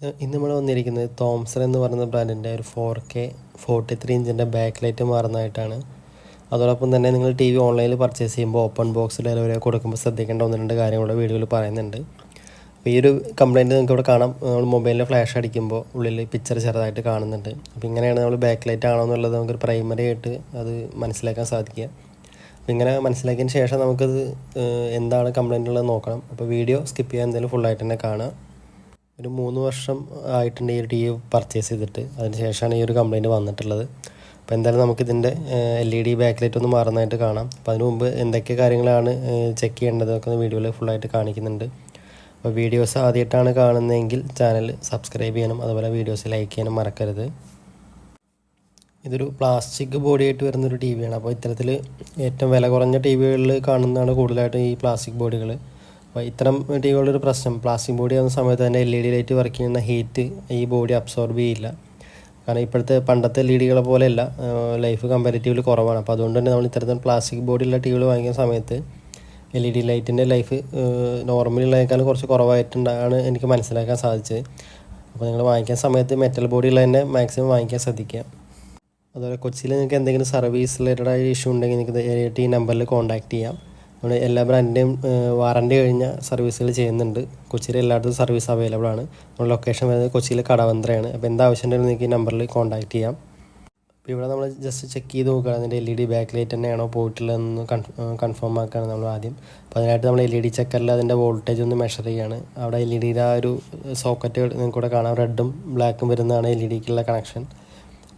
ഇന്ന് നമ്മൾ വന്നിരിക്കുന്നത് തോംസൺ എന്ന് പറയുന്ന ബ്രാൻഡിന്റെ ഒരു ഫോർ കെ ഫോർട്ടി ത്രീ ഇഞ്ചിന്റെ ബാക്ക് ലൈറ്റ് മാറുന്നതായിട്ടാണ്. അതോടൊപ്പം തന്നെ നിങ്ങൾ ടി വി ഓൺലൈനിൽ പർച്ചേസ് ചെയ്യുമ്പോൾ ഓപ്പൺ ബോക്സ് ഡെലിവറി കൊടുക്കുമ്പോൾ ശ്രദ്ധിക്കേണ്ട ഒന്ന് രണ്ട് കാര്യങ്ങളുടെ വീഡിയോയിൽ പറയുന്നുണ്ട്. അപ്പോൾ ഈ ഒരു കംപ്ലയിന്റ് നിങ്ങൾക്ക് ഇവിടെ കാണാം. നമ്മൾ മൊബൈലിൽ ഫ്ലാഷ് അടിക്കുമ്പോൾ ഉള്ളിൽ പിക്ചർ ചെറുതായിട്ട് കാണുന്നുണ്ട്. അപ്പോൾ ഇങ്ങനെയാണ് നമ്മൾ ബാക്ക് ലൈറ്റ് ആണോ എന്നുള്ളത് നമുക്കൊരു പ്രൈമറി ആയിട്ട് അത് മനസ്സിലാക്കാൻ സാധിക്കുക. അപ്പോൾ ഇങ്ങനെ മനസ്സിലാക്കിയതിന് ശേഷം നമുക്കത് എന്താണ് കംപ്ലയിന്റ് ഉള്ളത് നോക്കണം. അപ്പോൾ വീഡിയോ സ്കിപ്പ് ചെയ്യാൻ എന്തായാലും ഫുള്ളായിട്ട് തന്നെ കാണാം ഒരു മൂന്ന് വർഷം ആയിട്ടുണ്ട് ഈ ഒരു ടി വി പർച്ചേസ് ചെയ്തിട്ട്. അതിന് ശേഷമാണ് ഈ ഒരു കംപ്ലയിന്റ് വന്നിട്ടുള്ളത്. അപ്പോൾ എന്തായാലും നമുക്കിതിന്റെ L E D back light ഒന്ന് മാറുന്നതായിട്ട് കാണാം. അപ്പോൾ അതിന് മുമ്പ് എന്തൊക്കെ കാര്യങ്ങളാണ് ചെക്ക് ചെയ്യേണ്ടതൊക്കെ വീഡിയോയിൽ ഫുള്ളായിട്ട് കാണിക്കുന്നുണ്ട്. അപ്പോൾ വീഡിയോസ് ആദ്യമായിട്ടാണ് കാണുന്നതെങ്കിൽ ചാനൽ സബ്സ്ക്രൈബ് ചെയ്യണം അതുപോലെ വീഡിയോസ് ലൈക്ക് ചെയ്യാനും മറക്കരുത്. ഇതൊരു പ്ലാസ്റ്റിക് ബോഡി ആയിട്ട് വരുന്നൊരു ടി വിയാണ് അപ്പോൾ ഇത്തരത്തിൽ ഏറ്റവും വില കുറഞ്ഞ ടി വികളിൽ കാണുന്നതാണ് കൂടുതലായിട്ടും ഈ പ്ലാസ്റ്റിക് ബോഡികൾ അപ്പോൾ ഇത്തരം ടി ഒരു പ്രശ്നം. പ്ലാസ്റ്റിക് ബോഡി ആവുന്ന സമയത്ത് തന്നെ L E D light work ചെയ്യുന്ന ഹീറ്റ് ഈ ബോഡി അബ്സോർബ് ചെയ്യില്ല. കാരണം ഇപ്പോഴത്തെ പണ്ടത്തെ എൽ ഇ ഡികളെ പോലെയല്ല ലൈഫ് കമ്പാരിറ്റീവ്ലി കുറവാണ്. അപ്പോൾ അതുകൊണ്ട് തന്നെ നമ്മൾ ഇത്തരത്തിൽ പ്ലാസ്റ്റിക് ബോഡിയുള്ള ടി വികൾ വാങ്ങിക്കുന്ന സമയത്ത് എൽ ഇ ഡി ലൈറ്റിന്റെ ലൈഫ് നോർമലുള്ളതിനേക്കാളും കുറച്ച് കുറവായിട്ടുണ്ടാണ് എനിക്ക് മനസ്സിലാക്കാൻ സാധിച്ചത്. അപ്പോൾ നിങ്ങൾ വാങ്ങിക്കാൻ സമയത്ത് മെറ്റൽ ബോഡിയുള്ള തന്നെ മാക്സിമം വാങ്ങിക്കാൻ ശ്രദ്ധിക്കുക. അതുപോലെ കൊച്ചിയിൽ നിങ്ങൾക്ക് എന്തെങ്കിലും സർവീസ് റിലേറ്റഡ് ആയ ഇഷ്യൂ ഉണ്ടെങ്കിൽ നിങ്ങൾക്ക് ഈ നമ്പറിൽ കോൺടാക്ട് ചെയ്യാം. നമ്മൾ എല്ലാ ബ്രാൻഡിന്റെയും വാറണ്ടി കഴിഞ്ഞ സർവീസുകൾ ചെയ്യുന്നുണ്ട്. കൊച്ചിയിൽ എല്ലായിടത്തും സർവീസ് അവൈലബിൾ ആണ്. നമ്മുടെ ലൊക്കേഷൻ വരുന്നത് കൊച്ചിയിലെ കടവന്ത്രയാണ്. അപ്പോൾ എന്താവശ്യം ഉണ്ടെങ്കിലും നിങ്ങൾക്ക് ഈ നമ്പറിൽ കോൺടാക്ട് ചെയ്യാം. അപ്പോൾ ഇവിടെ നമ്മൾ ജസ്റ്റ് ചെക്ക് ചെയ്ത് നോക്കുകയാണ്. അതിന്റെ L E D back light തന്നെയാണോ പോയിട്ടുള്ളതെന്ന് കൺഫേം ആക്കുകയാണ് നമ്മൾ ആദ്യം. അപ്പോൾ അതിനായിട്ട് നമ്മൾ എൽ ഇ ഡി ചെക്കറിൽ അതിന്റെ വോൾട്ടേജ് ഒന്ന് മെഷർ ചെയ്യുകയാണ് അവിടെ എൽ ഇ ഡിയുടെ ആ ഒരു സോക്കറ്റ് നിങ്ങൾക്ക് ഇവിടെ കാണാം. റെഡും ബ്ലാക്കും വരുന്നതാണ് എൽ ഇ ഡിക്കുള്ള കണക്ഷൻ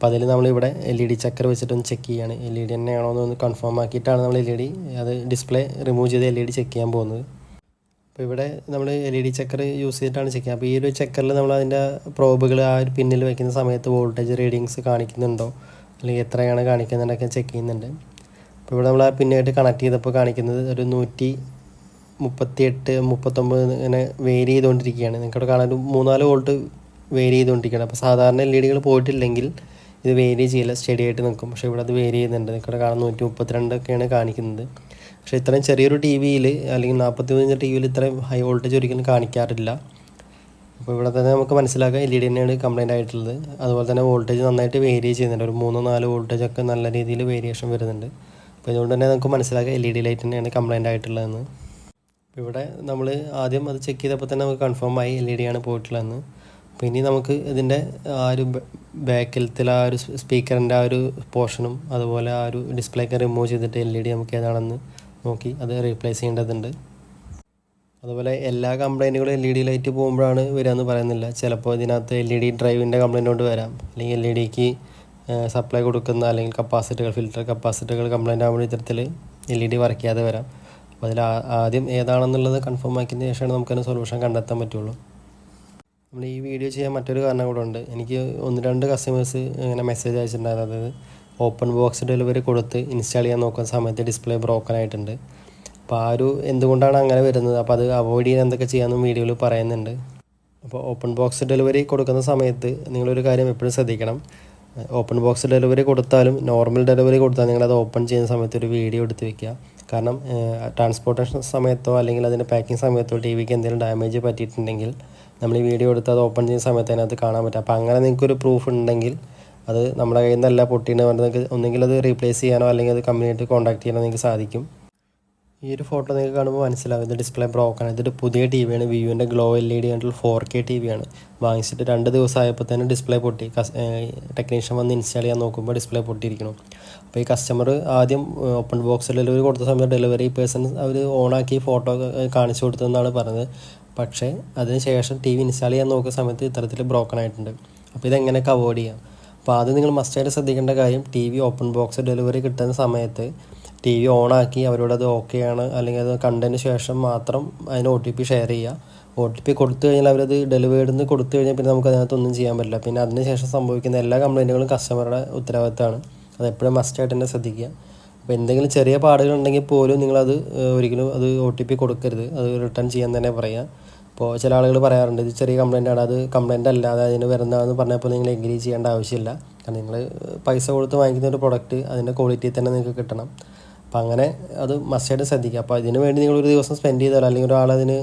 അപ്പോൾ അതിൽ നമ്മളിവിടെ എൽ ഇ ഡി ചക്കർ വെച്ചിട്ടൊന്ന് ചെക്ക് ചെയ്യാണ്. എൽ ഇ ഡി തന്നെയാണോ എന്നൊന്ന് കൺഫേം ആക്കിയിട്ടാണ് നമ്മൾ എൽ ഇ ഡി അത് ഡിസ്പ്ലേ റിമൂവ് ചെയ്ത് എൽ ഇ ഡി ചെക്ക് ചെയ്യാൻ പോകുന്നത്. അപ്പോൾ ഇവിടെ നമ്മൾ L E D checker use ചെയ്തിട്ടാണ് ചെക്ക് ചെയ്യുക അപ്പോൾ ഈ ഒരു ചക്കറിൽ നമ്മൾ അതിന്റെ പ്രോബുകൾ ആ ഒരു പിന്നിൽ വയ്ക്കുന്ന സമയത്ത് വോൾട്ടേജ് റീഡിങ്സ് കാണിക്കുന്നുണ്ടോ? അല്ലെങ്കിൽ എത്രയാണ് കാണിക്കുന്നുണ്ടൊക്കെ ചെക്ക് ചെയ്യുന്നുണ്ട്. അപ്പോൾ ഇവിടെ നമ്മൾ ആ പിന്നായിട്ട് കണക്ട് ചെയ്തപ്പോൾ കാണിക്കുന്നത് ഒരു നൂറ്റി മുപ്പത്തിയെട്ട് മുപ്പത്തൊമ്പത് ഇങ്ങനെ വേരി ചെയ്തുകൊണ്ടിരിക്കുകയാണ് നിങ്ങൾക്കിവിടെ കാണാൻ മൂന്നാൽ വോൾട്ട് വേരി ചെയ്തുകൊണ്ടിരിക്കുകയാണ് അപ്പോൾ സാധാരണ എൽ ഇ ഡികൾ പോയിട്ടില്ലെങ്കിൽ ഇത് വേരി ചെയ്യില്ല സ്റ്റഡി ആയിട്ട് നിൽക്കും പക്ഷേ ഇവിടെ അത് വേരി ചെയ്യുന്നുണ്ട്. നിങ്ങൾക്കിവിടെ കാണാൻ നൂറ്റി മുപ്പത്തിരണ്ടൊക്കെയാണ് കാണിക്കുന്നത്. പക്ഷേ ഇത്രയും ചെറിയൊരു ടി വിയിൽ അല്ലെങ്കിൽ നാൽപ്പത്തി മൂന്ന് ടി വിയിൽ ഇത്രയും ഹൈ വോൾട്ടേജ് ഒരിക്കലും കാണിക്കാറില്ല. അപ്പോൾ ഇവിടെ തന്നെ നമുക്ക് മനസ്സിലാക്കാം. എൽ ഇ ഡി തന്നെയാണ് കംപ്ലൈന്റ് ആയിട്ടുള്ളത്. അതുപോലെ തന്നെ വോൾട്ടേജ് നന്നായിട്ട് വേരി ചെയ്യുന്നുണ്ട്. ഒരു മൂന്നോ നാലോ വോൾട്ടേജ് ഒക്കെ നല്ല രീതിയിൽ വേരിയേഷൻ വരുന്നുണ്ട്. അപ്പോൾ ഇതുകൊണ്ട് തന്നെ നമുക്ക് മനസ്സിലാക്കാം എൽ ഇ ഡി ലൈറ്റ് തന്നെയാണ് കംപ്ലൈന്റ് ആയിട്ടുള്ളതെന്ന്. ഇവിടെ നമ്മൾ ആദ്യം അത് ചെക്ക് ചെയ്തപ്പോൾ തന്നെ നമുക്ക് കൺഫേം ആയി എൽ ഇ ഡി ആണ് പോയിട്ടുള്ളതെന്ന്. അപ്പോൾ ഇനി നമുക്ക് ഇതിന്റെ ആ ഒരു ബാക്കിലത്തെ ആ ഒരു സ്പീക്കറിന്റെ ആ ഒരു പോർഷനും അതുപോലെ ആ ഒരു ഡിസ്പ്ലേ ഒക്കെ റിമൂവ് ചെയ്തിട്ട് എൽ ഇ ഡി നമുക്ക് ഏതാണെന്ന് നോക്കി അത് റീപ്ലേസ് ചെയ്യേണ്ടതുണ്ട്. അതുപോലെ എല്ലാ കംപ്ലൈന്റുകളും എൽ ഇ ഡി ലൈറ്റ് പോകുമ്പോഴാണ് വരാമെന്ന് പറയുന്നില്ല. ചിലപ്പോൾ ഇതിനകത്ത് എൽ ഇ ഡി ഡ്രൈവിന്റെ കംപ്ലൈന്റ് കൊണ്ട് വരാം. അല്ലെങ്കിൽ എൽ ഇ ഡിക്ക് സപ്ലൈ കൊടുക്കുന്ന അല്ലെങ്കിൽ കപ്പാസിറ്റികൾ ഫിൽറ്റർ കപ്പാസിറ്റികൾ കംപ്ലൈന്റ് ആകുമ്പോൾ ഇത്തരത്തിൽ എൽ ഇ ഡി ചെയ്യാതെ വരാം. അപ്പോൾ അതിൽ ആദ്യം ഏതാണെന്നുള്ളത് കൺഫേം ആക്കിയതിന് ശേഷമാണ് നമുക്കതിന് സൊല്യൂഷൻ കണ്ടെത്താൻ പറ്റുള്ളൂ. നമ്മൾ ഈ വീഡിയോ ചെയ്യാൻ മറ്റൊരു കാരണം കൂടെ ഉണ്ട്. എനിക്ക് ഒന്ന് രണ്ട് കസ്റ്റമേഴ്സ് ഇങ്ങനെ മെസ്സേജ് അയച്ചിട്ടുണ്ടായിരുന്നു. അതായത് ഓപ്പൺ ബോക്സ് ഡെലിവറി കൊടുത്ത് ഇൻസ്റ്റാൾ ചെയ്യാൻ നോക്കുന്ന സമയത്ത് ഡിസ്പ്ലേ ബ്രോക്കൺ ആയിട്ടുണ്ട്. അപ്പോൾ ആ ഒരു എന്തുകൊണ്ടാണ് അങ്ങനെ വരുന്നത്? അപ്പോൾ അത് അവോയ്ഡ് ചെയ്യാൻ എന്തൊക്കെ ചെയ്യാമെന്നും വീഡിയോയിൽ പറയുന്നുണ്ട്. അപ്പോൾ ഓപ്പൺ ബോക്സ് ഡെലിവറി കൊടുക്കുന്ന സമയത്ത് നിങ്ങളൊരു കാര്യം എപ്പോഴും ശ്രദ്ധിക്കണം. ഓപ്പൺ ബോക്സ് ഡെലിവറി കൊടുത്താലും നോർമൽ ഡെലിവറി കൊടുത്താൽ നിങ്ങളത് ഓപ്പൺ ചെയ്യുന്ന സമയത്ത് ഒരു വീഡിയോ എടുത്ത് വെക്കുക. കാരണം ട്രാൻസ്പോർട്ടേഷൻ സമയത്തോ അല്ലെങ്കിൽ അതിന്റെ പാക്കിംഗ് സമയത്തോ ടി വിക്ക് എന്തെങ്കിലും ഡാമേജ് പറ്റിയിട്ടുണ്ടെങ്കിൽ നമ്മൾ ഈ വീഡിയോ എടുത്ത് അത് ഓപ്പൺ ചെയ്യുന്ന സമയത്ത് അതിനകത്ത് കാണാൻ പറ്റും. അപ്പോൾ അങ്ങനെ നിങ്ങൾക്കൊരു പ്രൂഫ് ഉണ്ടെങ്കിൽ അത് നമ്മുടെ കയ്യിൽ നിന്നല്ല പൊട്ടിയെന്ന് നിങ്ങൾക്ക് ഒന്നെങ്കിൽ അത് റീപ്ലേസ് ചെയ്യാനോ അല്ലെങ്കിൽ അത് കമ്പനിയായിട്ട് കോൺടാക്ട് ചെയ്യാനോ നിങ്ങൾക്ക് സാധിക്കും. ഈ ഒരു ഫോട്ടോ നിങ്ങൾക്ക് കാണുമ്പോൾ മനസ്സിലാവും. ഇത് ഡിസ്പ്ലേ ബ്രോക്കൺ ഇതൊരു പുതിയ ടി വിയാണ് വിയുവിന്റെ ഗ്ലോ എൽ ഇ ഡി ആയിട്ടുള്ള ഫോർ കെ ടി വിയാണ് വാങ്ങിച്ചിട്ട് രണ്ട് ദിവസമായപ്പോൾ തന്നെ ഡിസ്പ്ലേ പൊട്ടി. ടെക്നീഷ്യൻ വന്ന് ഇൻസ്റ്റാൾ ചെയ്യാൻ നോക്കുമ്പോൾ ഡിസ്പ്ലേ പൊട്ടിയിരിക്കണം അപ്പോൾ ഈ കസ്റ്റമർ ആദ്യം ഓപ്പൺ ബോക്സ് ഡെലിവറി കൊടുത്ത സമയത്ത് ഡെലിവറി പേഴ്സൺ അവർ ഓണാക്കി ഫോട്ടോ കാണിച്ചു കൊടുത്തതെന്നാണ് പറഞ്ഞത്. പക്ഷേ അതിന് ശേഷം ടി വി ഇൻസ്റ്റാൾ ചെയ്യാൻ നോക്കുന്ന സമയത്ത് ഇത്തരത്തിൽ ബ്രോക്കൺ ആയിട്ടുണ്ട്. അപ്പോൾ ഇതെങ്ങനെയൊക്കെ അവോയ്ഡ് ചെയ്യാം? അപ്പോൾ ആദ്യം നിങ്ങൾ മസ്റ്റായിട്ട് ശ്രദ്ധിക്കേണ്ട കാര്യം T V open box delivery കിട്ടുന്ന സമയത്ത് ടി വി ഓണാക്കി അവരോട് അത് ഓക്കെ ആണ് അല്ലെങ്കിൽ അത് കണ്ടതിന് ശേഷം മാത്രം അതിന് ഒ ടി പി ഷെയർ ചെയ്യുക. ഒ ടി പി കൊടുത്തു കഴിഞ്ഞാൽ അവരത് ഡെലിവേർഡ് നിന്ന് കൊടുത്തു കഴിഞ്ഞാൽ പിന്നെ നമുക്ക് അതിനകത്തൊന്നും ചെയ്യാൻ പറ്റില്ല. പിന്നെ അതിന് ശേഷം സംഭവിക്കുന്ന എല്ലാ കംപ്ലൈന്റുകളും കസ്റ്റമറുടെ ഉത്തരവാദിത്തമാണ്. അത് എപ്പോഴും മസ്റ്റായിട്ട് തന്നെ ശ്രദ്ധിക്കുക. അപ്പോൾ എന്തെങ്കിലും ചെറിയ പാടുകൾ ഉണ്ടെങ്കിൽ പോലും നിങ്ങളത് ഒരിക്കലും അത് ഒ ടി പി കൊടുക്കരുത്. അത് റിട്ടേൺ ചെയ്യാൻ തന്നെ പറയുക. അപ്പോൾ ചില ആളുകൾ പറയാറുണ്ട് ഇത് ചെറിയ കംപ്ലൈന്റ് ആണ് അത് കംപ്ലൈന്റ് അല്ല അത് അതിന് വരുന്നതെന്ന് പറഞ്ഞപ്പോൾ നിങ്ങൾ എഗ്രി ചെയ്യേണ്ട ആവശ്യമില്ല. കാരണം നിങ്ങൾ പൈസ കൊടുത്ത് വാങ്ങിക്കുന്ന ഒരു പ്രൊഡക്റ്റ് അതിന്റെ ക്വാളിറ്റി തന്നെ നിങ്ങൾക്ക് കിട്ടണം. അപ്പം അങ്ങനെ അത് മസ്റ്റായിട്ട് ശ്രദ്ധിക്കുക. അപ്പോൾ അതിന് വേണ്ടി നിങ്ങൾ ഒരു ദിവസം സ്പെൻഡ് ചെയ്താലോ അല്ലെങ്കിൽ ഒരാളതിന്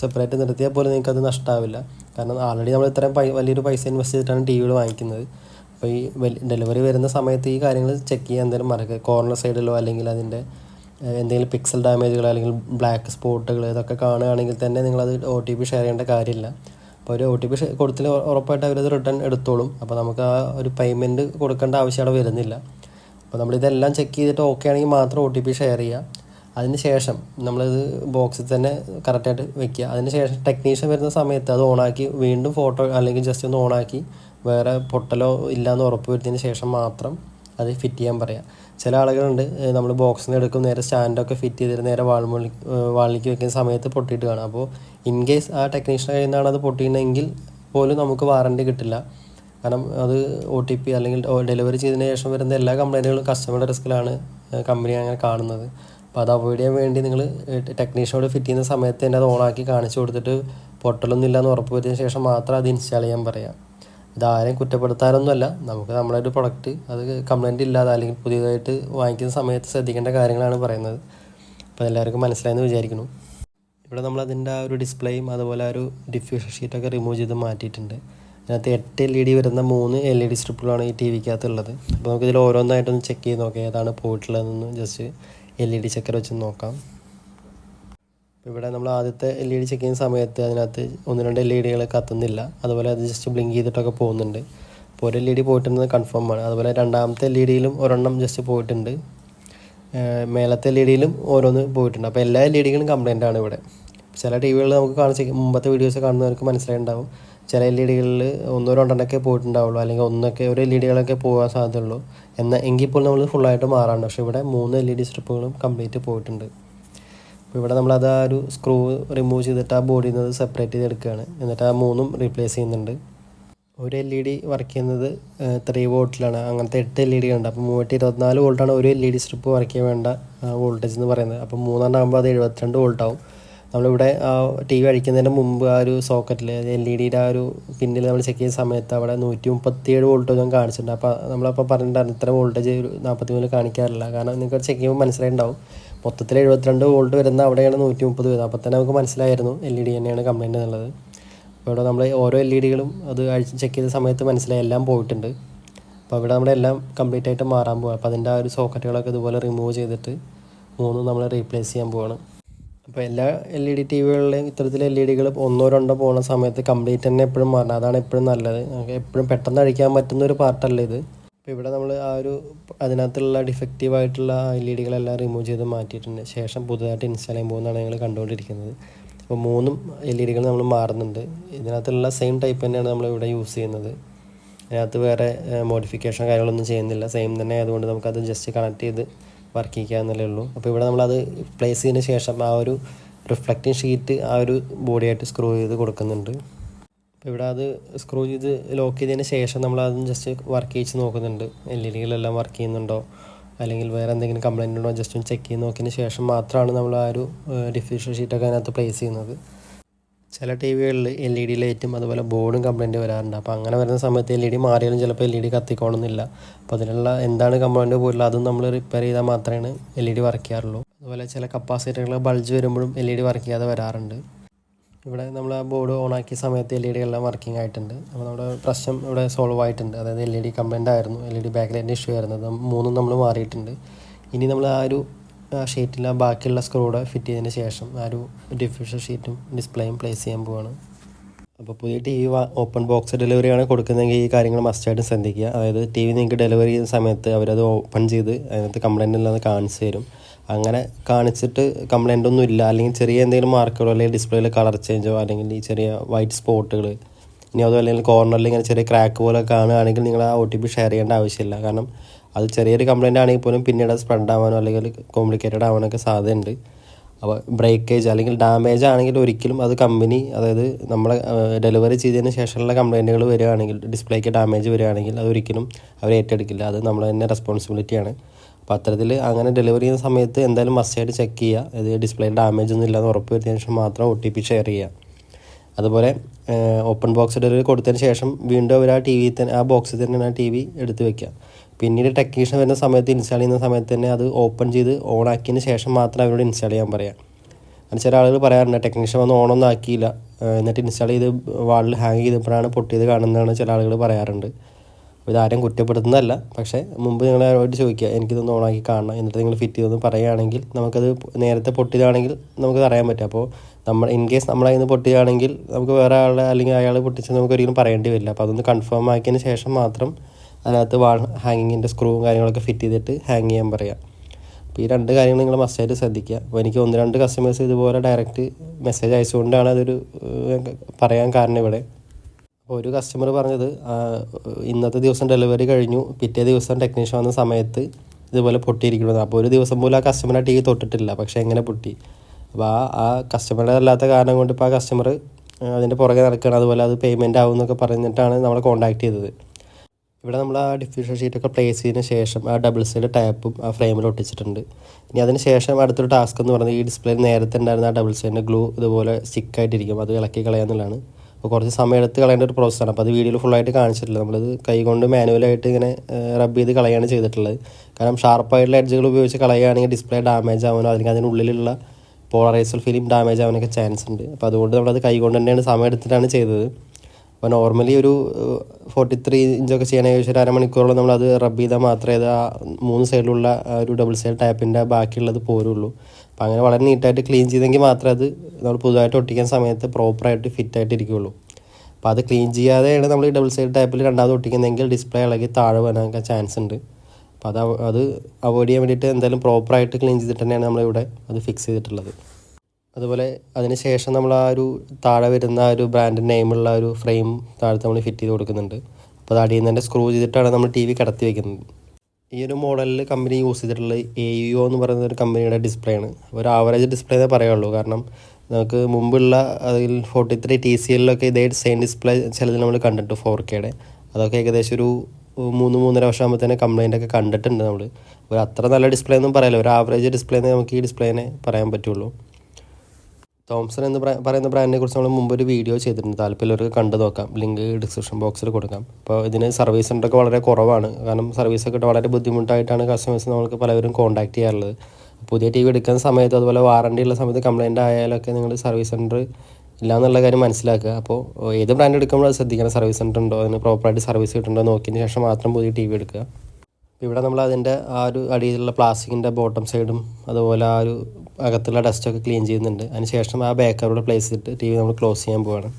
സെപ്പറേറ്റ് നിർത്തിയാൽ പോലും നിങ്ങൾക്ക് അത് നഷ്ടമാവില്ല കാരണം ആൾറെഡി നമ്മൾ ഇത്രയും വലിയൊരു പൈസ ഇൻവെസ്റ്റ് ചെയ്തിട്ടാണ് ടി വികൾ വാങ്ങിക്കുന്നത്. അപ്പോൾ ഈ ഡെലിവറി വരുന്ന സമയത്ത് ഈ കാര്യങ്ങൾ ചെക്ക് ചെയ്യാൻ എന്തെങ്കിലും മറക്കുക. കോർണർ സൈഡിലോ അല്ലെങ്കിൽ അതിന്റെ എന്തെങ്കിലും പിക്സൽ ഡാമേജുകൾ അല്ലെങ്കിൽ ബ്ലാക്ക് സ്പോട്ടുകൾ ഇതൊക്കെ കാണുകയാണെങ്കിൽ തന്നെ നിങ്ങളത് ഒ ടി പി ഷെയർ ചെയ്യേണ്ട കാര്യമില്ല. അപ്പോൾ ഒരു ഒ ടി പി കൊടുത്തിൽ ഉറപ്പായിട്ട് അവരത് റിട്ടേൺ എടുത്തോളും. അപ്പോൾ നമുക്ക് ആ ഒരു പേയ്മെന്റ് കൊടുക്കേണ്ട ആവശ്യം അവിടെ വരുന്നില്ല. അപ്പോൾ നമ്മളിതെല്ലാം ചെക്ക് ചെയ്തിട്ട് ഓക്കെ ആണെങ്കിൽ മാത്രം ഒ ടി പി ഷെയർ ചെയ്യുക. അതിന് ശേഷം നമ്മളിത് ബോക്സിൽ തന്നെ കറക്റ്റായിട്ട് വെക്കുക. അതിന് ശേഷം ടെക്നീഷ്യൻ വരുന്ന സമയത്ത് അത് ഓണാക്കി വീണ്ടും ഫോട്ടോ അല്ലെങ്കിൽ ജസ്റ്റ് ഒന്ന് ഓണാക്കി വേറെ പൊട്ടലോ ഇല്ലയെന്ന് ഉറപ്പ് വരുത്തിയതിന് ശേഷം മാത്രം അത് ഫിറ്റ് ചെയ്യാൻ പറയാം ചില ആളുകളുണ്ട് നമ്മൾ ബോക്സിൽ നിന്ന് എടുക്കും നേരെ സ്റ്റാൻഡൊക്കെ ഫിറ്റ് ചെയ്തിട്ട് നേരെ വാൾമുള്ളി വാളിലേക്ക് വെക്കുന്ന സമയത്ത് പൊട്ടിയിട്ട് കാണാം. അപ്പോൾ ഇൻ കേസ് ആ ടെക്നീഷ്യൻ കയ്യിൽ നിന്നാണ് അത് പൊട്ടിയിട്ടുണ്ടെങ്കിൽ പോലും നമുക്ക് വാറണ്ടി കിട്ടില്ല. കാരണം അത് ഒ ടി പി അല്ലെങ്കിൽ ഡെലിവറി ചെയ്തതിന് ശേഷം വരുന്ന എല്ലാ കംപ്ലൈന്റുകളും കസ്റ്റമറുടെ റിസ്ക്കിലാണ് കമ്പനി അങ്ങനെ കാണുന്നത്. അപ്പോൾ അത് അവോയ്ഡ് ചെയ്യാൻ വേണ്ടി നിങ്ങൾ ടെക്നീഷ്യനോട് ഫിറ്റ് ചെയ്യുന്ന സമയത്ത് തന്നെ അത് ഓണാക്കി കാണിച്ചു കൊടുത്തിട്ട് പൊട്ടലൊന്നും ഇല്ലയെന്ന് ഉറപ്പ് വരുത്തിയതിന് ശേഷം മാത്രം അത് ഇൻസ്റ്റാൾ ചെയ്യാൻ പറയാം. ഇതാരെയും കുറ്റപ്പെടുത്താനൊന്നുമല്ല. നമുക്ക് നമ്മുടെ ഒരു പ്രൊഡക്റ്റ് അത് കംപ്ലൈന്റ് ഇല്ലാതെ അല്ലെങ്കിൽ പുതിയതായിട്ട് വാങ്ങിക്കുന്ന സമയത്ത് ശ്രദ്ധിക്കേണ്ട കാര്യങ്ങളാണ് പറയുന്നത്. അപ്പോൾ എല്ലാവർക്കും മനസ്സിലായെന്ന് വിചാരിക്കുന്നു. ഇവിടെ നമ്മൾ അതിന്റെ ആ ഒരു ഡിസ്പ്ലേയും അതുപോലെ ആ ഒരു ഡിഫ്യൂഷൻ ഷീറ്റൊക്കെ റിമൂവ് ചെയ്ത് മാറ്റിയിട്ടുണ്ട്. അതിനകത്ത് എട്ട് എൽ ഇ ഡി വരുന്ന മൂന്ന് എൽ ഇ ഡി സ്ട്രിപ്പുകളാണ് ഈ ടി വിക്കകത്ത് ഉള്ളത് അപ്പോൾ നമുക്കിതിൽ ഓരോന്നായിട്ടൊന്ന് ചെക്ക് ചെയ്ത് നോക്കാം. ഏതാണ് പോയിട്ടുള്ളതെന്ന് just L E D checker വെച്ച് നോക്കാം. ഇവിടെ നമ്മൾ ആദ്യത്തെ എൽ ഇ ഡി ചെക്ക് ചെയ്യുന്ന സമയത്ത് അതിനകത്ത് ഒന്ന് രണ്ട് എൽ ഇ ഡികൾ കത്തുന്നില്ല. അതുപോലെ അത് ജസ്റ്റ് ബ്ലിങ്ക് ചെയ്തിട്ടൊക്കെ പോകുന്നുണ്ട്. അപ്പോൾ ഒരു എൽ ഇ ഡി പോയിട്ടുണ്ടെന്ന് കൺഫേം ആണ്. അതുപോലെ രണ്ടാമത്തെ എൽ ഇ ഡിയിലും ഒരെണ്ണം ജസ്റ്റ് പോയിട്ടുണ്ട്. മേലത്തെ എൽ ഇ ഡിയിലും ഓരോന്ന് പോയിട്ടുണ്ട്. അപ്പോൾ എല്ലാ എൽ ഇ ഡികളും കംപ്ലൈന്റ് ആണ് ഇവിടെ. ചില ടി വികളിൽ നമുക്ക് കാണിച്ച് മുമ്പത്തെ വീഡിയോസ് കാണുന്നവർക്ക് മനസ്സിലായിട്ടുണ്ടാവും. ചില എൽ ഇ ഡികളിൽ ഒന്നോ രണ്ടെണ്ണമൊക്കെ പോയിട്ടുണ്ടാവുള്ളൂ. അല്ലെങ്കിൽ ഒന്നൊക്കെ ഒരു എൽ ഇ ഡികളൊക്കെ പോകാൻ സാധ്യതയുള്ളൂ. എന്നാൽ എങ്കിൽ പോലും നമ്മൾ ഫുള്ളായിട്ട് മാറാണ്ട്. പക്ഷേ ഇവിടെ മൂന്ന് എൽ ഇ ഡി സ്ട്രിപ്പുകളും കംപ്ലീറ്റ് പോയിട്ടുണ്ട്. അപ്പോൾ ഇവിടെ നമ്മളത് ആ ഒരു സ്ക്രൂ റിമൂവ് ചെയ്തിട്ട് ആ ബോഡിയിൽ നിന്ന് സെപ്പറേറ്റ് ചെയ്തെടുക്കുകയാണ് എന്നിട്ട് ആ മൂന്നും റീപ്ലേസ് ചെയ്യുന്നുണ്ട്. ഒരു എൽ ഇ ഡി വർക്ക് ചെയ്യുന്നത് ത്രീ വോൾട്ടിലാണ് അങ്ങനത്തെ എട്ട് എൽ ഇ ഡി ഉണ്ട് അപ്പോൾ മൂവായിരത്തി ഇരുപത്തിനാല് വോൾട്ടാണ് ഒരു L E D strip work ചെയ്യാൻ വേണ്ട വോൾട്ടേജ് എന്ന് പറയുന്നത്. അപ്പോൾ മൂന്നെണ്ണം ആകുമ്പോൾ അത് എഴുപത്തിരണ്ട് വോൾട്ടാവും നമ്മളിവിടെ ആ ടി വി അഴിക്കുന്നതിന് മുമ്പ് ആ ഒരു സോക്കറ്റിൽ എൽ ഇ ഡിയുടെ ആ ഒരു പിന്നിൽ നമ്മൾ ചെക്ക് ചെയ്യുന്ന സമയത്ത് അവിടെ നൂറ്റി മുപ്പത്തിയേഴ് വോൾട്ടേജ് ഞാൻ കാണിച്ചിട്ടുണ്ട്. അപ്പോൾ നമ്മളപ്പോൾ പറഞ്ഞിട്ടുണ്ടായിരുന്നു ഇത്ര വോൾട്ടേജ് നാൽപ്പത്തി മൂന്ന് കാണിക്കാറില്ല. കാരണം നിങ്ങൾക്ക് ചെക്ക് ചെയ്യുമ്പോൾ മനസ്സിലായിട്ടുണ്ടാവും മൊത്തത്തിൽ എഴുപത്തിരണ്ട് വോൾട്ട് വരുന്ന അവിടെയാണ് നൂറ്റി മുപ്പത് വരുന്നത്. അപ്പോൾ തന്നെ നമുക്ക് മനസ്സിലായിരുന്നു എൽ ഇ ഡി തന്നെയാണ് കംപ്ലൈന്റ് എന്നുള്ളത്. അപ്പോൾ ഇവിടെ നമ്മൾ ഓരോ എൽ ഇ ഡികളും അത് അഴിച്ച് ചെക്ക് ചെയ്ത സമയത്ത് മനസ്സിലായി. എല്ലാം പോയിട്ടുണ്ട്. അപ്പോൾ ഇവിടെ നമ്മുടെ എല്ലാം കംപ്ലീറ്റ് ആയിട്ട് മാറാൻ പോകുക അപ്പോൾ അതിന്റെ ആ ഒരു സോക്കറ്റുകളൊക്കെ ഇതുപോലെ റിമൂവ് ചെയ്തിട്ട് മൂന്ന് നമ്മൾ റീപ്ലേസ് ചെയ്യാൻ പോവാണ്. അപ്പോൾ എല്ലാ എൽ ഇ ഡി ടി വികളിലെയും ഇത്തരത്തിൽ എൽ ഇ ഡികൾ ഒന്നോ രണ്ടോ പോകുന്ന സമയത്ത് കംപ്ലീറ്റ് തന്നെ എപ്പോഴും മാറണം. അതാണ് എപ്പോഴും നല്ലത്. നമുക്ക് എപ്പോഴും പെട്ടെന്ന് അഴിക്കാൻ പറ്റുന്ന ഒരു പാർട്ടല്ല ഇത്. അപ്പോൾ ഇവിടെ നമ്മൾ ആ ഒരു അതിനകത്തുള്ള ഡിഫക്റ്റീവായിട്ടുള്ള എൽ ഇ ഡികളെല്ലാം റിമൂവ് ചെയ്ത് മാറ്റിയിട്ടുണ്ട്. ശേഷം പുതുതായിട്ട് ഇൻസ്റ്റാൾ ചെയ്യാൻ പോകുന്നതാണ് ഞങ്ങൾ കണ്ടുകൊണ്ടിരിക്കുന്നത്. അപ്പോൾ മൂന്നും എൽ ഇ ഡികൾ നമ്മൾ മാറുന്നുണ്ട്. ഇതിനകത്തുള്ള സെയിം ടൈപ്പ് തന്നെയാണ് നമ്മൾ ഇവിടെ യൂസ് ചെയ്യുന്നത്. അതിനകത്ത് വേറെ മോഡിഫിക്കേഷൻ കാര്യങ്ങളൊന്നും ചെയ്യുന്നില്ല. സെയിം തന്നെ ആയതുകൊണ്ട് നമുക്കത് ജസ്റ്റ് കണക്ട് ചെയ്ത് വർക്ക് ചെയ്യാന്നല്ലേ ഉള്ളൂ. അപ്പോൾ ഇവിടെ നമ്മളത് പ്ലേസ് ചെയ്തതിന് ശേഷം ആ ഒരു റിഫ്ലക്റ്റിംഗ് ഷീറ്റ് ആ ഒരു ബോഡിയായിട്ട് സ്ക്രൂ ചെയ്ത് കൊടുക്കുന്നുണ്ട്. അപ്പോൾ ഇവിടെ അത് സ്ക്രൂ ചെയ്ത് ലോക്ക് ചെയ്തതിന് ശേഷം നമ്മൾ അത് ജസ്റ്റ് വർക്ക് ചെയ്ത് നോക്കുന്നുണ്ട്. എൽ ഇ ഡികളെല്ലാം വർക്ക് ചെയ്യുന്നുണ്ടോ? അല്ലെങ്കിൽ വേറെ എന്തെങ്കിലും കംപ്ലൈന്റ് ഉണ്ടോ? ജസ്റ്റ് ഒന്ന് ചെക്ക് ചെയ്ത് നോക്കിയതിന് ശേഷം മാത്രമാണ് നമ്മൾ ആ ഒരു ഡിഫ്യൂഷൻ ഷീറ്റൊക്കെ അതിനകത്ത് പ്ലേസ് ചെയ്യുന്നത്. ചില ടി വികളിൽ എൽ ഇ ഡി ലൈറ്റും അതുപോലെ ബോർഡും കംപ്ലൈന്റ് വരാറുണ്ട്. അപ്പോൾ അങ്ങനെ വരുന്ന സമയത്ത് എൽ ഇ ഡി മാറിയാലും ചിലപ്പോൾ എൽ ഇ ഡി കത്തിക്കോണമെന്നില്ല അപ്പോൾ അതിനുള്ള എന്താണ് കംപ്ലൈന്റ് പോയിട്ടുള്ളത്? അതും നമ്മൾ റിപ്പയർ ചെയ്താൽ മാത്രമേ എൽ ഇ ഡി വർക്ക് ചെയ്യാറുള്ളൂ. അതുപോലെ ചില കപ്പാസിറ്ററുകൾ ബൾജ് വരുമ്പോഴും എൽ ഇ ഡി വർക്ക് ചെയ്യാതെ വരാറുണ്ട്. ഇവിടെ നമ്മൾ ആ ബോർഡ് ഓണാക്കിയ സമയത്ത് എൽ ഇ ഡി എല്ലാം വർക്കിംഗ് ആയിട്ടുണ്ട്. അപ്പോൾ നമ്മുടെ പ്രശ്നം ഇവിടെ സോൾവ് ആയിട്ടുണ്ട്. അതായത് എൽ ഇ ഡി കംപ്ലൈന്റ് ആയിരുന്നു. എൽ ഇ ഡി ബാക്ക് ലൈറ്റിന്റെ ഇഷ്യൂ ആയിരുന്നു. അത് മൂന്നും നമ്മൾ മാറിയിട്ടുണ്ട്. ഇനി നമ്മൾ ആ ഒരു ഷീറ്റിൽ ആ ബാക്കിയുള്ള സ്ക്രൂടെ ഫിറ്റ് ചെയ്തതിന് ശേഷം ആ ഒരു ഡിഫ്യൂഷൻ ഷീറ്റും ഡിസ്പ്ലേയും പ്ലേസ് ചെയ്യാൻ പോവാണ്. അപ്പോൾ പുതിയ T V open box delivery ആണ് കൊടുക്കുന്നതെങ്കിൽ ഈ കാര്യങ്ങൾ മസ്റ്റായിട്ടും ശ്രദ്ധിക്കുക. അതായത് ടി വി നിങ്ങൾക്ക് ഡെലിവറി ചെയ്യുന്ന സമയത്ത് അവരത് ഓപ്പൺ ചെയ്ത് അതിനകത്ത് കംപ്ലൈന്റ് ഇല്ലാതെ കാണിച്ചു തരും. അങ്ങനെ കാണിച്ചിട്ട് കംപ്ലൈന്റ് ഒന്നും ഇല്ല. അല്ലെങ്കിൽ ചെറിയ എന്തെങ്കിലും മാർക്കുകളോ അല്ലെങ്കിൽ ഡിസ്പ്ലേയിൽ കളർ ചേഞ്ചോ അല്ലെങ്കിൽ ഈ ചെറിയ വൈറ്റ് സ്പോട്ടുകൾ ഇനി അതുപോലെ അല്ലെങ്കിൽ കോർണറിൽ ഇങ്ങനെ ചെറിയ ക്രാക്ക് പോലെ കാണുകയാണെങ്കിൽ നിങ്ങൾ ആ ഒ ടി പി ഷെയർ ചെയ്യേണ്ട ആവശ്യമില്ല. കാരണം അത് ചെറിയൊരു കംപ്ലൈന്റ് ആണെങ്കിൽ പോലും പിന്നീട് അത് സ്പ്രെഡ് ആവാനോ അല്ലെങ്കിൽ കോംപ്ലിക്കേറ്റഡ് ആവാനൊക്കെ സാധ്യതയുണ്ട്. അപ്പോൾ ബ്രേക്കേജ് അല്ലെങ്കിൽ ഡാമേജ് ആണെങ്കിൽ ഒരിക്കലും അത് കമ്പനി അതായത് നമ്മളെ ഡെലിവറി ചെയ്തതിന് ശേഷമുള്ള കംപ്ലൈന്റുകൾ വരികയാണെങ്കിൽ ഡിസ്പ്ലേക്ക് ഡാമേജ് വരികയാണെങ്കിൽ അത് ഒരിക്കലും അവർ ഏറ്റെടുക്കില്ല. അത് നമ്മൾ തന്നെ റെസ്പോൺസിബിലിറ്റിയാണ് അപ്പോൾ അത്തരത്തിൽ അങ്ങനെ ഡെലിവറി ചെയ്യുന്ന സമയത്ത് എന്തായാലും മസ്റ്റായിട്ട് ചെക്ക് ചെയ്യുക. ഇത് ഡിസ്പ്ലേ ഡാമേജ് ഒന്നും ഇല്ലാന്ന് ഉറപ്പ് വരുത്തിയതിന് ശേഷം മാത്രം ഒ ടി പി ഷെയർ ചെയ്യുക. അതുപോലെ ഓപ്പൺ ബോക്സ് ഡെലിവറി കൊടുത്തതിന് ശേഷം വീണ്ടും അവർ ആ ടി വി തന്നെ ആ ബോക്സിൽ തന്നെ ആ ടി വി എടുത്ത് വെക്കുക. പിന്നീട് ടെക്നീഷ്യൻ വരുന്ന സമയത്ത് ഇൻസ്റ്റാൾ ചെയ്യുന്ന സമയത്ത് തന്നെ അത് ഓപ്പൺ ചെയ്ത് ഓൺ ആക്കിയതിന് ശേഷം മാത്രം അവരോട് ഇൻസ്റ്റാൾ ചെയ്യാൻ പറയാം. അത് ചില ആളുകൾ പറയാറുണ്ട് ടെക്നീഷ്യൻ വന്ന് ഓണൊന്നും ആക്കിയില്ല. എന്നിട്ട് ഇൻസ്റ്റാൾ ചെയ്ത് വാളിൽ ഹാങ് ചെയ്തപ്പോഴാണ് പൊട്ടിയത് കാണുന്നതാണ് ചില ആളുകൾ പറയാറുണ്ട്. ഇതാരും കുറ്റപ്പെടുത്തുന്നതല്ല. പക്ഷേ മുമ്പ് നിങ്ങൾ അവരോട് ചോദിക്കുക എനിക്കിതൊന്ന് ഓണാക്കി കാണണം എന്നിട്ട് നിങ്ങൾ ഫിറ്റ് ചെയ്തൊന്ന് പറയുകയാണെങ്കിൽ നമുക്കത് നേരത്തെ പൊട്ടിയതാണെങ്കിൽ നമുക്കത് അറിയാൻ പറ്റും. അപ്പോൾ നമ്മൾ ഇൻ കേസ് നമ്മളെ നിന്ന് പൊട്ടിയതാണെങ്കിൽ നമുക്ക് വേറെ ആളെ അല്ലെങ്കിൽ അയാൾ പൊട്ടിച്ച് നമുക്ക് ഒരിക്കലും പറയേണ്ടി വരില്ല. അപ്പോൾ അതൊന്ന് കൺഫേം ആക്കിയതിന് ശേഷം മാത്രം അതിനകത്ത് വാൾ ഹാങ്ങിങ്ങിന്റെ സ്ക്രൂവും കാര്യങ്ങളൊക്കെ ഫിറ്റ് ചെയ്തിട്ട് ഹാങ് ചെയ്യാൻ പറയാം അപ്പോൾ ഈ രണ്ട് കാര്യങ്ങൾ നിങ്ങൾ മസ്റ്റായിട്ട് ശ്രദ്ധിക്കുക. അപ്പോൾ എനിക്ക് ഒന്ന് രണ്ട് കസ്റ്റമേഴ്സ് ഇതുപോലെ ഡയറക്റ്റ് മെസ്സേജ് അയച്ചുകൊണ്ടാണ് അതൊരു പറയാൻ കാരണം ഇവിടെ. അപ്പോൾ ഒരു കസ്റ്റമർ പറഞ്ഞത് ഇന്നത്തെ ദിവസം ഡെലിവറി കഴിഞ്ഞു. പിറ്റേ ദിവസം ടെക്നീഷ്യൻ വന്ന സമയത്ത് ഇതുപോലെ പൊട്ടിയിരിക്കുന്നത് അപ്പോൾ ഒരു ദിവസം പോലും ആ കസ്റ്റമർ ആ ടി തൊട്ടിട്ടില്ല. പക്ഷേ എങ്ങനെ പൊട്ടി? അപ്പോൾ ആ ആ കസ്റ്റമറുടെ അല്ലാത്ത കാരണം കൊണ്ട് ഇപ്പോൾ ആ കസ്റ്റമർ അതിന്റെ പുറകെ നടക്കുകയാണ്. അതുപോലെ അത് പേയ്മെന്റ് ആവും എന്നൊക്കെ പറഞ്ഞിട്ടാണ് നമ്മളെ കോൺടാക്ട് ചെയ്തത്. ഇവിടെ നമ്മൾ ആ ഡിഫ്യൂഷൻ ഷീറ്റൊക്കെ പ്ലേസ് ചെയ്തതിന് ശേഷം ആ ഡബിൾ സൈഡ് ടാപ്പും ആ ഫ്രെയിമിൽ ഒട്ടിച്ചിട്ടുണ്ട്. ഇനി അതിന് ശേഷം അടുത്തൊരു ടാസ്ക് എന്ന് പറഞ്ഞാൽ ഈ ഡിസ്പ്ലേ നേരത്തെ ഉണ്ടായിരുന്ന ആ ഡബിൾ സൈഡിന്റെ ഗ്ലൂ ഇതുപോലെ സ്റ്റിക്കായിട്ടിരിക്കും അത് ഇളക്കി കളയാന്നുള്ളതാണ് അപ്പോൾ കുറച്ച് സമയം എടുത്ത് കളയേണ്ട ഒരു പ്രോസസ്സാണ് അപ്പോൾ അത് വീഡിയോയിൽ ഫുള്ളായിട്ട് കാണിച്ചിട്ടില്ല. നമ്മളത് കൈ കൊണ്ട് മാനുവലായിട്ട് ഇങ്ങനെ റബ്ബ് ചെയ്ത് കളയാണ് ചെയ്തിട്ടുള്ളത്. കാരണം ഷാർപ്പായിട്ടുള്ള എഡ്ജുകൾ ഉപയോഗിച്ച് കളയുകയാണെങ്കിൽ ഡിസ്പ്ലേ ഡാമേജ് ആവാനോ അല്ലെങ്കിൽ അതിനുള്ളിലുള്ള പോളറൈസൽ ഫിലിം ഡാമേജ് ആവാനൊക്കെ ചാൻസ് ഉണ്ട്. അപ്പോൾ അതുകൊണ്ട് നമ്മളത് കൈ കൊണ്ട് തന്നെയാണ് സമയം എടുത്തിട്ടാണ് ചെയ്തത്. അപ്പോൾ നോർമലി ഒരു ഫോർട്ടി ത്രീ ഇഞ്ചൊക്കെ ചെയ്യാൻ ഏകദേശം ഒരു അരമണിക്കൂറോളം നമ്മളത് റബ്ബ് ചെയ്താൽ മാത്രമേ അത് ആ മൂന്ന് സൈഡിലുള്ള ഒരു ഡബിൾ സൈഡ് ടാപ്പിന്റെ ബാക്കിയുള്ളത് പോരുള്ളൂ. അപ്പോൾ അങ്ങനെ വളരെ നീറ്റായിട്ട് ക്ലീൻ ചെയ്തെങ്കിൽ മാത്രമേ അത് നമ്മൾ പുതുതായിട്ട് ഒട്ടിക്കാൻ സമയത്ത് പ്രോപ്പറായിട്ട് ഫിറ്റായിട്ട് ഇരിക്കുകയുള്ളൂ അപ്പോൾ അത് ക്ലീൻ ചെയ്യാതെയാണ് നമ്മൾ ഡബിൾ സൈഡ് ടൈപ്പിൽ രണ്ടാമത് ഒട്ടിക്കുന്നതെങ്കിൽ ഡിസ്പ്ലേ ഇളകി താഴെ വരാനൊക്കെ ചാൻസ് ഉണ്ട്. അപ്പോൾ അത് അത് അവോയ്ഡ് ചെയ്യാൻ വേണ്ടിയിട്ട് എന്തായാലും പ്രോപ്പറായിട്ട് ക്ലീൻ ചെയ്തിട്ട് തന്നെയാണ് നമ്മളിവിടെ അത് ഫിക്സ് ചെയ്തിട്ടുള്ളത്. അതുപോലെ അതിന് ശേഷം നമ്മൾ ആ ഒരു താഴെ വരുന്ന ആ ഒരു ബ്രാൻഡ് നെയിമുള്ള ഒരു ഫ്രെയിം താഴത്ത് നമ്മൾ ഫിറ്റ് ചെയ്ത് കൊടുക്കുന്നുണ്ട്. അപ്പോൾ അത് അടിയിൽ നിന്ന് സ്ക്രൂ ചെയ്തിട്ടാണ് നമ്മൾ ടി വി കിടത്തി വെക്കുന്നത്. ഈ ഒരു മോഡലിൽ കമ്പനി യൂസ് ചെയ്തിട്ടുള്ള എ യു എന്ന് പറയുന്ന ഒരു കമ്പനിയുടെ ഡിസ്പ്ലേ ആണ്. ഒരു ആവറേജ് ഡിസ്പ്ലേ എന്നേ പറയുള്ളൂ. കാരണം നമുക്ക് മുമ്പുള്ള അതിൽ ഫോർട്ടി ത്രീ ടി സി എല്ലിലൊക്കെ ഇതേ സെയിം ഡിസ്പ്ലേ ചിലത് നമ്മൾ കണ്ടിട്ട് ഫോർ കെയുടെ അതൊക്കെ ഏകദേശം ഒരു മൂന്ന് മൂന്നര വർഷം ആകുമ്പോഴത്തേനെ കംപ്ലൈന്റ് ഒക്കെ കണ്ടിട്ടുണ്ട് നമ്മൾ ഒരു അത്ര നല്ല ഡിസ്പ്ലേ ഒന്നും പറയില്ല. ഒരു ആവറേജ് ഡിസ്പ്ലേ എന്നേ നമുക്ക് ഈ ഡിസ്പ്ലേനെ പറയാൻ പറ്റുള്ളൂ. തോംസൺ എന്ന് പറയുന്ന ബ്രാൻഡിനെ കുറിച്ച് നമ്മൾ മുമ്പ് ഒരു വീഡിയോ ചെയ്തിട്ടുണ്ട്. താല്പര്യമുള്ളവർക്ക് കണ്ടു നോക്കാം. ലിങ്ക് ഡിസ്ക്രിപ്ഷൻ ബോക്സിൽ കൊടുക്കാം. അപ്പോൾ ഇതിന് സർവീസ് സെന്ററൊക്കെ വളരെ കുറവാണ്. കാരണം സർവീസ് ഒക്കെ വളരെ ബുദ്ധിമുട്ടായിട്ടാണ് കസ്റ്റമേഴ്സ് നമ്മൾക്ക് പലവരും കോൺടാക്ട് ചെയ്യാറുള്ളത്. പുതിയ ടി വി എടുക്കുന്ന സമയത്ത് അതുപോലെ വാറണ്ടി ഉള്ള സമയത്ത് കംപ്ലൈന്റ് ആയാലൊക്കെ നിങ്ങൾ സർവീസ് സെന്റർ ഇല്ല എന്നുള്ള കാര്യം മനസ്സിലാക്കുക. അപ്പോൾ ഏത് ബ്രാൻഡ് എടുക്കുമ്പോൾ ശ്രദ്ധിക്കണം. സർവീസ് സെന്റർ ഉണ്ടോ? അതിന് പ്രോപ്പറായിട്ട് സർവീസ് കിട്ടുന്നുണ്ടോ നോക്കിയതിന് ശേഷം മാത്രം പുതിയ ടി വി എടുക്കുക. ഇവിടെ നമ്മൾ അതിന്റെ ആ ഒരു അടിയിലുള്ള പ്ലാസ്റ്റിക്കിന്റെ ബോട്ടം സൈഡും അതുപോലെ ആ ഒരു അകത്തുള്ള ഡസ്റ്റൊക്കെ ക്ലീൻ ചെയ്യുന്നുണ്ട്. അതിനുശേഷം ആ ബേക്കറോട് പ്ലേസ് ചെയ്തിട്ട് ടി വി നമ്മൾ ക്ലോസ് ചെയ്യാൻ പോവുകയാണ്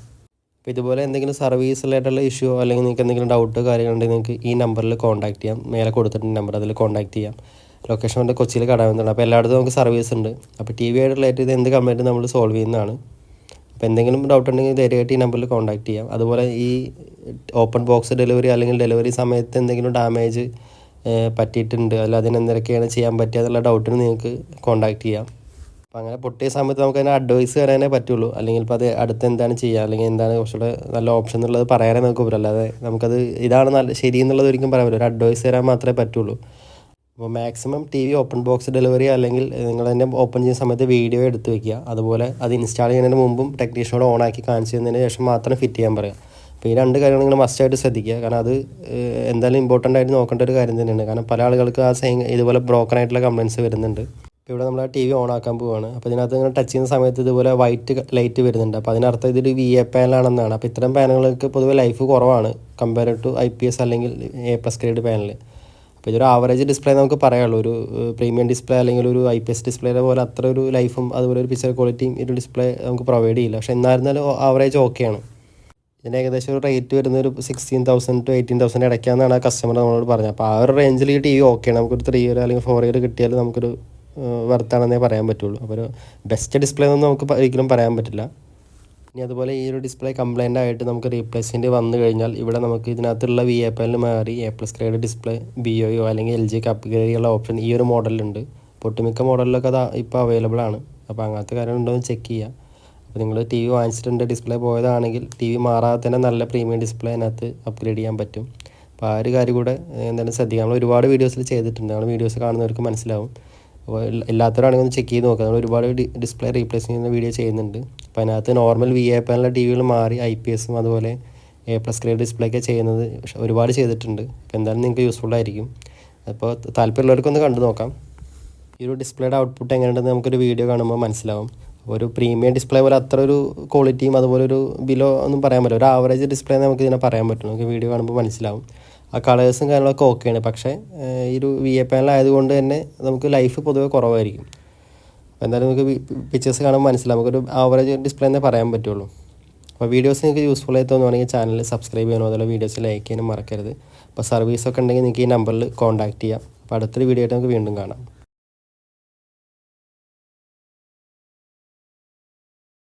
അപ്പോൾ ഇതുപോലെ എന്തെങ്കിലും സർവീസ് റിലേറ്റുള്ള ഇഷ്യൂ അല്ലെങ്കിൽ നിങ്ങൾക്ക് എന്തെങ്കിലും ഡൗട്ട് കാര്യങ്ങളുണ്ടെങ്കിൽ നിങ്ങൾക്ക് ഈ നമ്പറിൽ കോൺടാക്ട് ചെയ്യാം. മേലെ കൊടുത്തിട്ടുണ്ട് നമ്പർ അതിൽ കോൺടാക്ട് ചെയ്യാം. ലൊക്കേഷൻ കൊണ്ട് കൊച്ചിയിൽ കടാവുന്നതാണ് അപ്പോൾ എല്ലായിടത്തും നമുക്ക് സർവീസ് ഉണ്ട്. അപ്പോൾ ടി വി ആയിട്ട് റിലേറ്റ് ചെയ്ത് എന്ത് കംപ്ലൈന്റ് നമ്മൾ സോൾവ് ചെയ്യുന്നതാണ്. അപ്പോൾ എന്തെങ്കിലും ഡൗട്ട് ഉണ്ടെങ്കിൽ ധൈര്യമായിട്ട് ഈ നമ്പറിൽ കോൺടാക്ട് ചെയ്യാം. അതുപോലെ ഈ ഓപ്പൺ ബോക്സ് ഡെലിവറി അല്ലെങ്കിൽ ഡെലിവറി സമയത്ത് എന്തെങ്കിലും ഡാമേജ് പറ്റിയിട്ടുണ്ട്. അല്ല അതിന് എന്തൊക്കെയാണ് ചെയ്യാൻ പറ്റുക എന്നുള്ള ഡൗട്ടിന് നിങ്ങൾക്ക് കോൺടാക്ട് ചെയ്യാം. അപ്പോൾ അങ്ങനെ പൊട്ടിയ സമയത്ത് നമുക്ക് അതിന് അഡ്വൈസ് തരാനേ പറ്റുള്ളൂ. അല്ലെങ്കിൽ ഇപ്പോൾ അത് അടുത്ത് എന്താണ് ചെയ്യുക അല്ലെങ്കിൽ എന്താണ് കുറച്ചുകൂടെ നല്ല ഓപ്ഷൻ എന്നുള്ളത് പറയാനേ നമുക്ക് പറ്റില്ല അല്ലാതെ നമുക്കത് ഇതാണ് നല്ല ശരി എന്നുള്ളത് ഒരിക്കലും പറയാൻ പറ്റില്ല. ഒരു അഡ്വൈസ് തരാൻ മാത്രമേ പറ്റുള്ളൂ. അപ്പോൾ maximum T V open box delivery അല്ലെങ്കിൽ നിങ്ങൾ തന്നെ ഓപ്പൺ ചെയ്യുന്ന സമയത്ത് വീഡിയോ എടുത്ത് വെക്കുക. അതുപോലെ അത് ഇൻസ്റ്റാൾ ചെയ്യുന്നതിന് മുമ്പും ടെക്നീഷ്യനോട് ഓൺ ആക്കി കാണിച്ചു തന്നതിന് ശേഷം മാത്രം ഫിറ്റ് ചെയ്യാൻ പറയുക. അപ്പോൾ ഈ രണ്ട് കാര്യങ്ങൾ നിങ്ങൾ മസ്റ്റായിട്ട് ശ്രദ്ധിക്കുക. കാരണം അത് എന്തായാലും ഇമ്പോർട്ടന്റ് ആയിട്ട് നോക്കേണ്ട ഒരു കാര്യം തന്നെയാണ്. കാരണം പല ആളുകൾക്ക് ആ സെയിം ഇതുപോലെ ബ്രോക്കൺ ആയിട്ടുള്ള കംപ്ലയിൻസ് വരുന്നുണ്ട്. ഇപ്പോൾ ഇവിടെ നമ്മൾ ആ ടി വി ഓൺ ആക്കാൻ പോവുകയാണ് അപ്പോൾ ഇതിനകത്ത് ഇങ്ങനെ ടച്ച് ചെയ്യുന്ന സമയത്ത് ഇതുപോലെ വൈറ്റ് ലൈറ്റ് വരുന്നുണ്ട്. അപ്പോൾ അതിനർത്ഥം ഇതൊരു വി എ പാനലാണെന്നാണ് അപ്പോൾ ഇത്തരം പാനലുകൾക്ക് പൊതുവെ ലൈഫ് കുറവാണ് compare to I P S അല്ലെങ്കിൽ എ പ്ലസ് ഗ്രേഡ് പാനൽ അപ്പോൾ ഇതൊരു ആവറേജ് ഡിസ്പ്ലേ നമുക്ക് പറയാനുള്ളൂ. ഒരു പ്രീമിയം ഡിസ്പ്ലേ അല്ലെങ്കിൽ ഒരു ഐ പി എസ് ഡിസ്പ്ലേയുടെ പോലെ അത്ര ഒരു ലൈഫും അതുപോലെ ഒരു പിക്ചർ ക്വാളിറ്റിയും ഒരു ഡിസ്പ്ലേ നമുക്ക് പ്രൊവൈഡ് ചെയ്യില്ല. പക്ഷേ എന്നായിരുന്നാലും ആവറേജ് ഓക്കെയാണ് ഇതിന് ഏകദേശം ഒരു റേറ്റ് വരുന്ന ഒരു sixteen thousand to eighteen thousand ഇടയ്ക്കാന്നാണ് ആ കസ്റ്റമർ നമ്മളോട് പറഞ്ഞത്. അപ്പോൾ ആ ഒരു റേഞ്ചിൽ ഈ ടി വി ഓക്കെയാണ് നമുക്കൊരു ത്രീ ഇയർ അല്ലെങ്കിൽ ഫോർ ഇയർ കിട്ടിയാൽ നമുക്കൊരു വർത്താണെന്നേ പറയാൻ പറ്റുള്ളൂ. അപ്പോൾ ഒരു ബെസ്റ്റ് ഡിസ്പ്ലേ ഒന്നും നമുക്ക് ഒരിക്കലും പറയാൻ പറ്റില്ല. ഇനി അതുപോലെ ഈ ഒരു ഡിസ്പ്ലേ കംപ്ലൈന്റ് ആയിട്ട് നമുക്ക് റീപ്ലേസ്മെന്റ് വന്നു കഴിഞ്ഞാൽ ഇവിടെ നമുക്ക് ഇതിനകത്തുള്ള വി എ പാനിൽ മാറി A plus grade display B O E അല്ലെങ്കിൽ എൽ ജിക്ക് അപ്ഗ്രേഡ് ചെയ്യാനുള്ള ഓപ്ഷൻ ഈ ഒരു മോഡലുണ്ട് ഒട്ടുമിക്ക മോഡലിലൊക്കെ അത് ഇപ്പോൾ അവൈലബിൾ ആണ്. അപ്പോൾ അങ്ങനത്തെ കാര്യം ഉണ്ടോ എന്ന് ചെക്ക് ചെയ്യുക അപ്പോൾ നിങ്ങൾ ടി വി വാങ്ങിച്ചിട്ടുണ്ട് ഡിസ്പ്ലേ പോയതാണെങ്കിൽ ടി വി മാറാതെ തന്നെ നല്ല പ്രീമിയം ഡിസ്പ്ലേ അതിനകത്ത് അപ്ഗ്രേഡ് ചെയ്യാൻ പറ്റും. അപ്പോൾ ആ ഒരു കാര്യം കൂടെ എന്തായാലും ശ്രദ്ധിക്കാം നമ്മൾ ഒരുപാട് വീഡിയോസിൽ ചെയ്തിട്ടുണ്ട്. നമ്മൾ വീഡിയോസ് കാണുന്നവർക്ക് മനസ്സിലാവും. അപ്പോൾ എല്ലാത്തവരാണെങ്കിൽ ഒന്ന് ചെക്ക് ചെയ്ത് നോക്കുക നമ്മൾ ഒരുപാട് ഡിസ്പ്ലേ റീപ്ലേസ് ചെയ്യുന്ന വീഡിയോ ചെയ്യുന്നുണ്ട്. അപ്പോൾ അതിനകത്ത് നോർമൽ വി എ പാനുള്ള ടി വികൾ മാറി ഐ പി എസും അതുപോലെ എ പ്ലസ് ഗ്രേഡ് ഡിസ്പ്ലേ ഒക്കെ ചെയ്യുന്നത് ഒരുപാട് ചെയ്തിട്ടുണ്ട്. അപ്പോൾ എന്തായാലും നിങ്ങൾക്ക് യൂസ്ഫുൾ ആയിരിക്കും. അപ്പോൾ താല്പര്യമുള്ളവർക്കൊന്ന് കണ്ടു നോക്കാം. ഈ ഒരു ഡിസ്പ്ലേയുടെ ഔട്ട്പുട്ട് എങ്ങനെയുണ്ടെന്ന് നമുക്കൊരു വീഡിയോ കാണുമ്പോൾ മനസ്സിലാവും. ഒരു പ്രീമിയം ഡിസ്പ്ലേ പോലെ അത്ര ഒരു ക്വാളിറ്റിയും അതുപോലെ ഒരു ബിലോ ഒന്നും പറയാൻ പറ്റില്ല. ഒരു ആവറേജ് ഡിസ്പ്ലേ നമുക്ക് ഇതിനെ പറയാൻ പറ്റും നമുക്ക് വീഡിയോ കാണുമ്പോൾ മനസ്സിലാവും. ആ കളേഴ്സും കാര്യങ്ങളൊക്കെ ഓക്കെയാണ് പക്ഷേ ഈ ഒരു വി എ പാനലായതുകൊണ്ട് തന്നെ നമുക്ക് ലൈഫ് പൊതുവെ കുറവായിരിക്കും. എന്തായാലും നമുക്ക് പിക്ചേഴ്സ് കാണുമ്പോൾ മനസ്സിലാവും. നമുക്കൊരു ആവറേജ് ഡിസ്പ്ലേ എന്നേ പറയാൻ പറ്റുള്ളൂ. അപ്പോൾ വീഡിയോസ് നിങ്ങൾക്ക് യൂസ്ഫുൾ ആയി തോന്നുവാണെങ്കിൽ ചാനൽ സബ്സ്ക്രൈബ് ചെയ്യണം അതുപോലെ വീഡിയോസ് ലൈക്ക് ചെയ്യാനും മറക്കരുത്. അപ്പോൾ സർവീസൊക്കെ ഉണ്ടെങ്കിൽ നിങ്ങൾക്ക് ഈ നമ്പറിൽ കോൺടാക്ട് ചെയ്യാം. അപ്പോൾ അടുത്തൊരു വീഡിയോ ആയിട്ട് നമുക്ക് വീണ്ടും കാണാം.